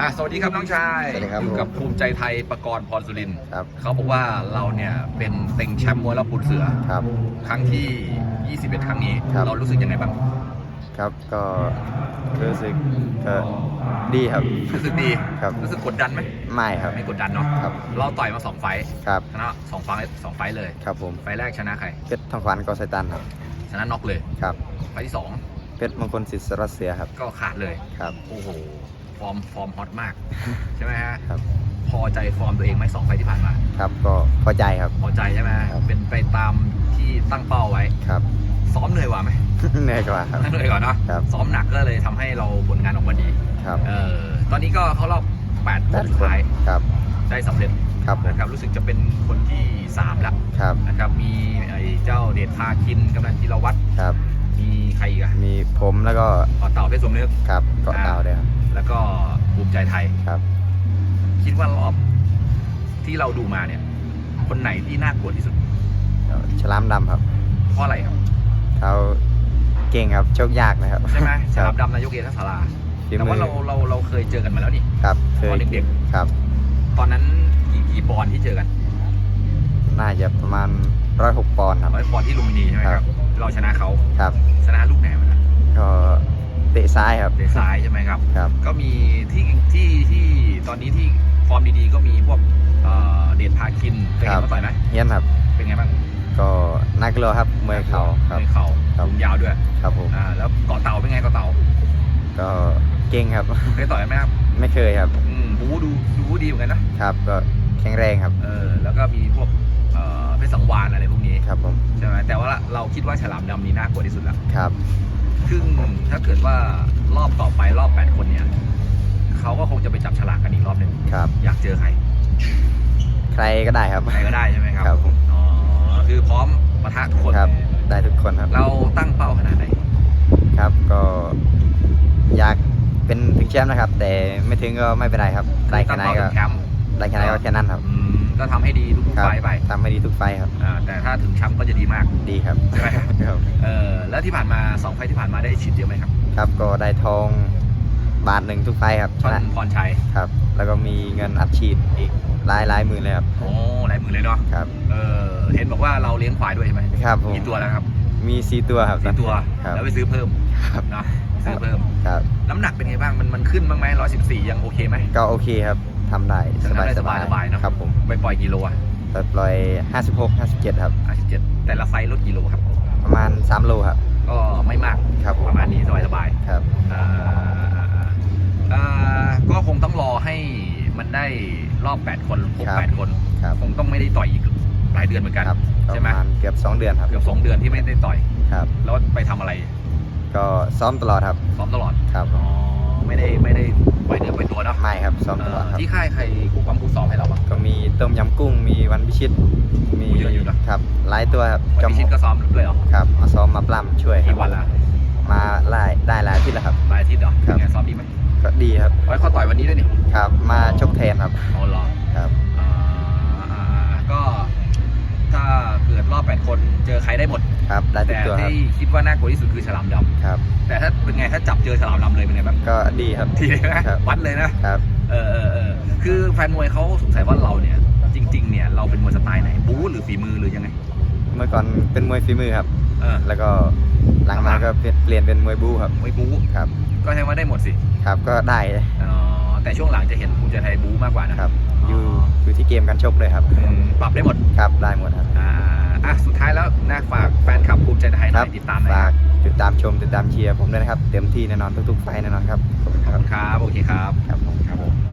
อะสวัสดีครับน้องชายสวัสดีครับอยู่กับภูมิใจไทยประกรณ์พรสุรินทร์ครับ เขาบอกว่าเราเนี่ยเป็นเต็งแชมป์มวยรอบปูนเสือ ครับ ครั้งที่ 21 ครั้งนี้ ครับ เรารู้สึกยังไงบ้างครับก็รู้สึกก็ดีครับ รู้สึกดีครับรู้สึกกดดันไหมไม่ครับ ไม่กดดันเนาะครับ เราต่อยมาสองไฟท์ครับชนะสองไฟท์สองไฟท์เลย ครับผมไฟท์แรกชนะใครเพชรทองขวัญกอไซตันครับชนะน็อกเลย ครับไฟท์ที่สองเพชรมงคลสิทธิ์สรัสเสียครับก็ขาดเลย ครับ โอ้โห ฟอร์มฟอร์มฮอตมากใช่ไหมฮะครับ พอใจฟอร์มตัวเองไหมสองไฟท์ที่ผ่านมาครับก็พอใจครับ พอใจใช่ไหมครับ เป็นไปตามที่ตั้งเป้าไว้ ครับ ซ้อมเหนื่อยกว่าไหม เหนื่อยกว่าครับ เหนื่อยกว่าเนาะครับ ซ้อมหนักก็เลยทำให้เราผลงานออกมาดี ครับเออตอนนี้ก็เข้ารอบ8แปคนดสุดคนท้ายครับ ได้สำเร็จครับผมนะครับรู้สึกจะเป็นคนที่3แล้วครับ นะครับ มีไอ้เจ้าเดชพาคินกำนันจิรวัตรครับ มีใครอีกอะมีผมแล้วก็ต่อเต่าเพชรสมนึกครับเกาะดาวด้วยครับ แล้วก็ภูมิใจไทย ครับ คิดว่ารอบที่เราดูมาเนี่ย คนไหนที่น่ากลัวที่สุด ฉลามดำครับ เพราะอะไรครับ เขาเก่งครับ โชคยากนะครับ ใช่ไหมคสรัลับบดำนายกเอทัศราฝีแต่มืว่าอเราเราเราเคยเจอกันมาแล้วนี่ ครับเคยตอนเด็ก ครับ ตอนนั้นกี่กี่ปอนด์ที่เจอกันน่าจะประมาณร้อยหกปอนด์ครับ ร้อยปอนด์ที่ลุมพินีใช่ไหมคครัรับ บ เราชนะเขาครับ ชนะลูกไหนมานะก็ เตะซ้ายครับ เตะซ้ายใช่ไหมครับ ครับ ก็มีที่ที่ที่ตอนนี้ที่ฟอร์มดีๆก็มีพวกเอ่อเดชพาคินเคยครัเห็นบเขาต่อยไหมเฮียนครับ เป็นไงบ้างก็นักกลัวครับมวยเข่าครับ มวยเข่าครับ สูงยาวด้วยครับผมอ่าแล้วเกาะเต่าเป็นไงเกาะเต่าก็เก่งครับ เคยต่อยไหมครับไม่เคยครับ อืมหูดูดูดีเหมือนกันนะครับ ก็แข็งแรงครับ เออแล้วก็มีพวกเอ่อเพชรสังวานอะไรพวกนี้ครับผม ใช่ไหมแต่ว่าเราคิดว่าฉลามดำนี่น่ากลัวที่สุดแล้วครับ ซึ่งถ้าเกิดว่ารอบต่อไปรอบ 8 คนเนี่ยเขาก็คงจะไปจับฉลากกันอีกรอบหนึ่งครับ อยากเจอใคร ใครก็ได้ครับ ใครก็ได้ใช่ไหมครับครับผม อ๋อคือพร้อมปะทะทุกคน ครับ ได้ทุกคนครับ เราตั้งเป้าขนาดไหนครับก็อยากเป็นถึงแชมป์นะครับ แต่ไม่ถึงก็ไม่เป็นไรครับ ได้แค่ตั้งไหนเป้าก็ถึงแชมป์ได้แค่ไหนก็แค่นั้นครับอืมก็ทำให้ดีทุกคๆรัไฟล์ไป ทำให้ดีทุกไฟล์ครับ อ่าแต่ถ้าถึงแชมป์ก็จะดีมากดีครับ ใช่ไหมครับเออ แล้วที่ผ่านมาสองไฟล์ที่ผ่านมาได้ฉีดเยอะไหมครับครับก็ได้ทองบาทหนึ่งทุกไฟล์ครับชช่อนนะพรชัยครับ แล้วก็มีเงินอัดฉีดอีกหลายหลายหมื่นเลยครับโอ้หลายหมื่นเลยเนาะครับ เออเห็นบอกว่าเราเลี้ยงควายด้วยใช่ไหมครับผมกี่ตัวแล้วครับ มีสี่ตัวครับสี่ตัวครับแล้วไปซื้อเพิ่มครับเนาะซื้อเพิ่มครับน้ำหนักเป็นไงบ้างมันมันขึ้นบ้างไหมร้อยสิบสี่ยังโอเคไหมก็โอเคครับทำได้สทำบายได้สสบาบายยสบายเนอะครับผมไปปล่อยกิโลอะแต่ปล่อย56 57ครับห้าสิบเจ็ดแต่ละไฟล์ลดกิโลครับ ประมาณ 3 โลครับ ก็ไม่มากครับผม ประมาณนี้สบายสบายครับ ๆอ่าอ่าอ่าอ่าก็คงต้องรอให้มันได้รอบ 8 คนหกครับแปดคน ครับคงต้องไม่ได้ต่อยอีกหลายเดือนเหมือนกัน ครับปใช่ระไหม มาณเกือบ 2 เดือนครับเกือบสองเดือนที่ไม่ได้ต่อย ครับ แล้วไปทำอะไรก็ซ้อมตลอดครับซ้อมตลอดครับอ๋อไม่ได้ไม่ได้ ปล่อยเนื้อปล่อยตัวเนาะไม่ครับซ้อมเอตลออดครับที่ค่ายใครคู่ความคู่ซ้อมให้เราบ้างก็มีต้มยำกุ้งมีวันพิชิต มีโอ้เยอะอยู่นะครับหลายตัวครับวันพิชิตก็ซ้อมด้วยเหรอครับมาซ้อมมาปล้ำช่วยครักี่บวันละมาไล่ได้หลายอาที่แล้วครับหลายอาทิตย์เหรอครับเป็นไงซ้อมดีไหมก็ดีครับไว้เขาต่อยวันนี้ด้วยนี่ครับ มาชกแทนครับอ๋อเหรอครับ อ่าอ่าอ่าก็ถ้าเกิดร อบ8คนเจอใครได้หมด ครับได้ทุแต่กตัวครับที่คิดว่าน่ากลัวที่สุดคือฉลามดครับำแต่ถ้าเป็นไงถ้าจับเจอฉลามดำเลยเป็นไงบ้างก็ดีครับ ทีเลยนะครับ วัดเลยนะ ครับ เออเออเออคือแฟนมวยเขาสงสัยว่าเราเนี่ย จริง ๆ เนี่ยเราเป็นมวยสไตล์ไหนบู๊หรือฝีมือหรือยังไง เมื่อก่อนเป็นมวยฝีมือครับ เออแล้วก็หลังมาก็เปลี่ยนเปลี่ยนเป็นมวยบู๊ครับ มวยบู๊ครับ ก็ใช่ว่าได้หมดสิครับก็ได้อ๋อแต่ช่วงหลังจะเห็นภูมิใจไทยบู๊มากกว่านะครับ อยู่อยู่ที่เกมการชกเลยครับ อืมปรับได้หมดครับได้หมดครับ อ่า อะสุดท้ายแล้วนะฝากแฟนคลับภูมิใจไทยหน่อยติดตามหน่อยคฝารักบติดตามชมติดตามเชียร์ผมด้วยนะครับ เต็มที่แน่นอนทุกๆไฟล์แน่นอนครับขอบคุณขอบครับคุณครับ โอเคครับ ครับผมครับผม